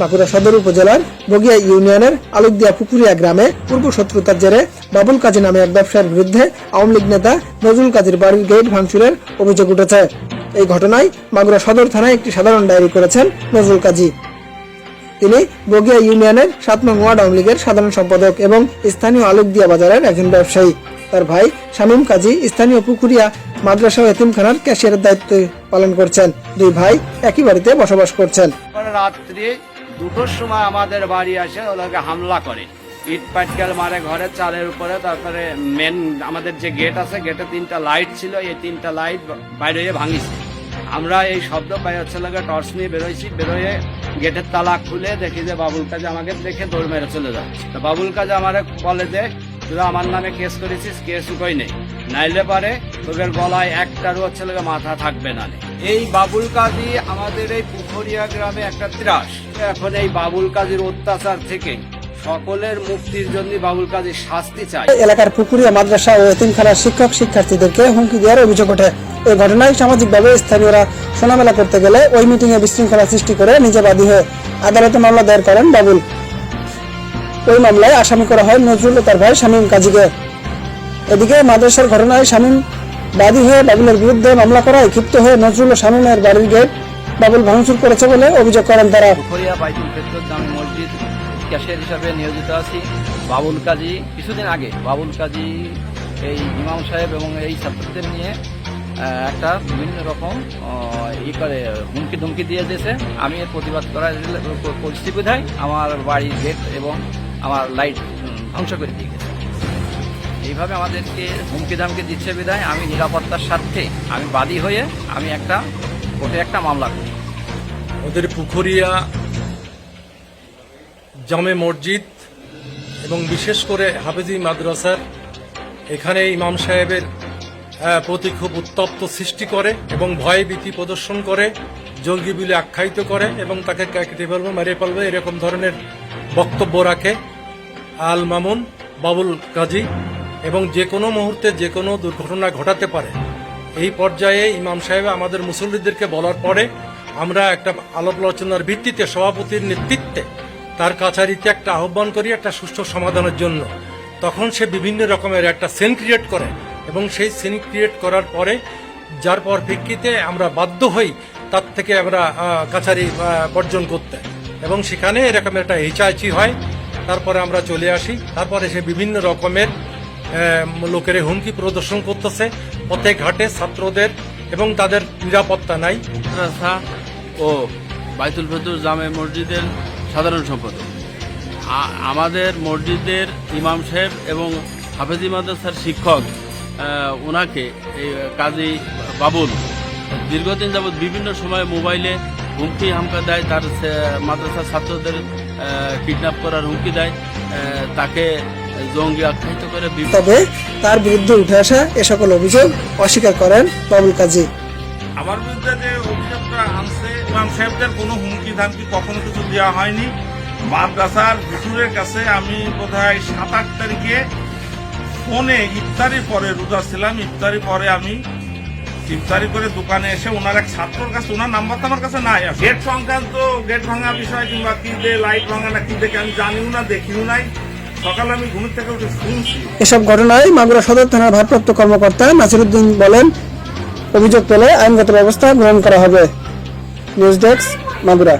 বাঁকুড়া সদর উপজেলার বগিয়া ইউনিয়নের আলুকদিয়া পুকুরিয়া গ্রামে পূর্ব শত্রুতার জেরে বাবুল কাজী নামে এক ব্যবসায়ীর বিরুদ্ধে আওয়ামী লীগ নেতা নজরুল কাজীর বাড়ির গেট ভাঙচুরের অভিযোগ উঠেছে। এই ঘটনায় মাগুরা সদর থানায় একটি সাধারণ ডায়েরি করেছেন নজরুল কাজী। তিনি বগিয়া ইউনিয়নের সাত নং ওয়ার্ড আওয়ামী লীগের সাধারণ সম্পাদক এবং স্থানীয় আলুকদিয়া বাজারের একজন ব্যবসায়ী। তার ভাই শামীম কাজী স্থানীয় পুকুরিয়া, মাদ্রাসা ও এতিমখানার ক্যাশিয়ারের দায়িত্ব পালন করছেন। দুই ভাই একই বাড়িতে বসবাস করছেন। রাত্রি দুটোর সময় আমাদের বাড়ি আসে, ওদেরকে হামলা করে। ইট পাটকেল মারে ঘরের চালের উপরে, তারপরে মেন আমাদের যে গেট আছে গেটে তিনটা লাইট ছিল, এই তিনটা লাইট বাইরে হয়ে ভাঙিছে। আমরা এই শব্দ পাই, হচ্ছে লাগে টর্চ নিয়ে বেরোইছি, বেরোয়ে গেটের তালা খুলে দেখি যে বাবুল কাজে আমাকে দেখে দৌড় মেরে চলে যায়। তো বাবুল কাজে আমার বলে যে তুই আমার নামে কেস করেছিস কেস উঠোই নেই। নাইলে পারে তোদের গলায় একটারও হচ্ছে লাগে মাথা থাকবে না নে। এই বাবুল কাজী আমাদের এই পুখরিয়া গ্রামে একটা ত্রাস। এখন এই বাবুল কাজীর অত্যাচার থেকে সকলের মুক্তির জন্য বাবুল কাজীর শাস্তি চাই এলাকার পুকুরিয়া মাদ্রাসা ও এতিমখানার শিক্ষক, শিক্ষার্থীদেরকে হুমকি দেওয়ার অভিযোগ ওঠে। এই ঘটনায় সামাজিকভাবে স্থানীয়রা সোনামেলা করতে গেলে ওই মিটিং এ বিশৃঙ্খলা সৃষ্টি করে নিজে বাদী হয়ে আদালতে মামলা দায়ের করেন বাবুল। ওই মামলায় আসামি করা হয় নজরুল ও তার ভাই শামীম কাজীকে। এদিকে মাদ্রাসার ঘটনায় শামীম বাদী হয়ে বাবুলের বিরুদ্ধে মামলা করায় ক্ষিপ্ত হয়ে নজরুল শামীমের বাড়ির গেট বাবুল ভাঙচুর করেছে বলে অভিযোগ করেন তারা। মসজিদ ক্যাশিয়ার হিসাবে নিয়োজিত আছি। বাবুল কাজী, কিছুদিন আগে বাবুল কাজী, এই ইমাম সাহেব এবং এই ছাত্রদের নিয়ে একটা বিভিন্ন রকম ই করে হুমকি ধুমকি দিয়ে দিয়েছে। আমি এর প্রতিবাদ করার পরিস্থিতি বোধহয় আমার বাড়ির গেট এবং আমার লাইট ধ্বংস করে দিয়ে গেছে। এইভাবে আমাদেরকে হুমকি ধামকি দিচ্ছে বিধায় আমি নিরাপত্তার স্বার্থে আমি বাদী হয়ে আমি একটা কোর্টে একটা মামলা করি। ওদের পুখরিয়া, জামে মসজিদ এবং বিশেষ করে হাফেজি মাদ্রাসার এখানে ইমাম সাহেবের প্রতি খুব উত্তপ্ত সৃষ্টি করে এবং ভয় ভীতি প্রদর্শন করে, জঙ্গি বলে আখ্যায়িত করে এবং তাকে কেটে ফেলবে মেরে ফেলবে, এরকম ধরনের বক্তব্য রাখে আল মামুন বাবুল কাজী। এবং যে কোনো মুহূর্তে যে কোনো দুর্ঘটনা ঘটাতে পারে। এই পর্যায়ে ইমাম সাহেব আমাদের মুসল্লিদেরকে বলার পরে আমরা একটা আলাপ আলোচনার ভিত্তিতে সভাপতির নেতৃত্বে তার কাছারিতে একটা আহ্বান করি একটা সুষ্ঠু সমাধানের জন্য। তখন সে বিভিন্ন রকমের একটা সেন ক্রিয়েট করে এবং সেই সেন ক্রিয়েট করার পরে যার পর পরিপ্রেক্ষিতে আমরা বাধ্য হই তার থেকে আমরা কাছারি বর্জন করতে। এবং সেখানে এরকম একটা এইচআইচি হয়। তারপরে আমরা চলে আসি। তারপরে সে বিভিন্ন রকমের লোকের হুমকি প্রদর্শন করতেছে। পথে ঘাটে ছাত্রদের এবং তাদের নিরাপত্তা নাই। মাদ্রাসা ও বাইতুল ফেতুর জামে মসজিদের সাধারণ সম্পাদক। আমাদের মসজিদের ইমাম সাহেব এবং হাফেজি মাদ্রাসার শিক্ষক ওনাকে এই কাজী বাবুল দীর্ঘদিন যাবৎ বিভিন্ন সময় মোবাইলে হুমকি হামকা দেয়, তার মাদ্রাসার ছাত্রদের কিডন্যাপ করার হুমকি দেয়। তাকে জঙ্গি আখ্যায়িত করে তবে তার বিরুদ্ধে উঠে আসা এ সকল অভিযোগ অস্বীকার করেন বাবুল কাজী। আমার বিরুদ্ধে যে অভিযোগটা আনছে ইমাম সাহেবদের কোনো হুমকি ধামকি কখনো কিছু দেওয়া হয়নি। মাদ্রাসার হুজুরের কাছে আমি বোধহয় সাত আট তারিখে ফোনে ইফতারি পরে রোজা ছিলাম। ইফতারি পরে আমি ইফতারি করে দোকানে এসে ওনার এক ছাত্রর কাছে ওনার নাম্বার তো আমার কাছে নাই গেট সংক্রান্ত গেট ভাঙা বিষয় কিংবা কি যে লাইট ভাঙা না কি দেখে আমি জানিও না দেখিও নাই। এসব ঘটনায় মাগুরা সদর থানার ভারপ্রাপ্ত কর্মকর্তা নাসিরুদ্দিন বলেন, অভিযোগ পেলে আইনগত ব্যবস্থা গ্রহণ করা হবে। News desk Magura.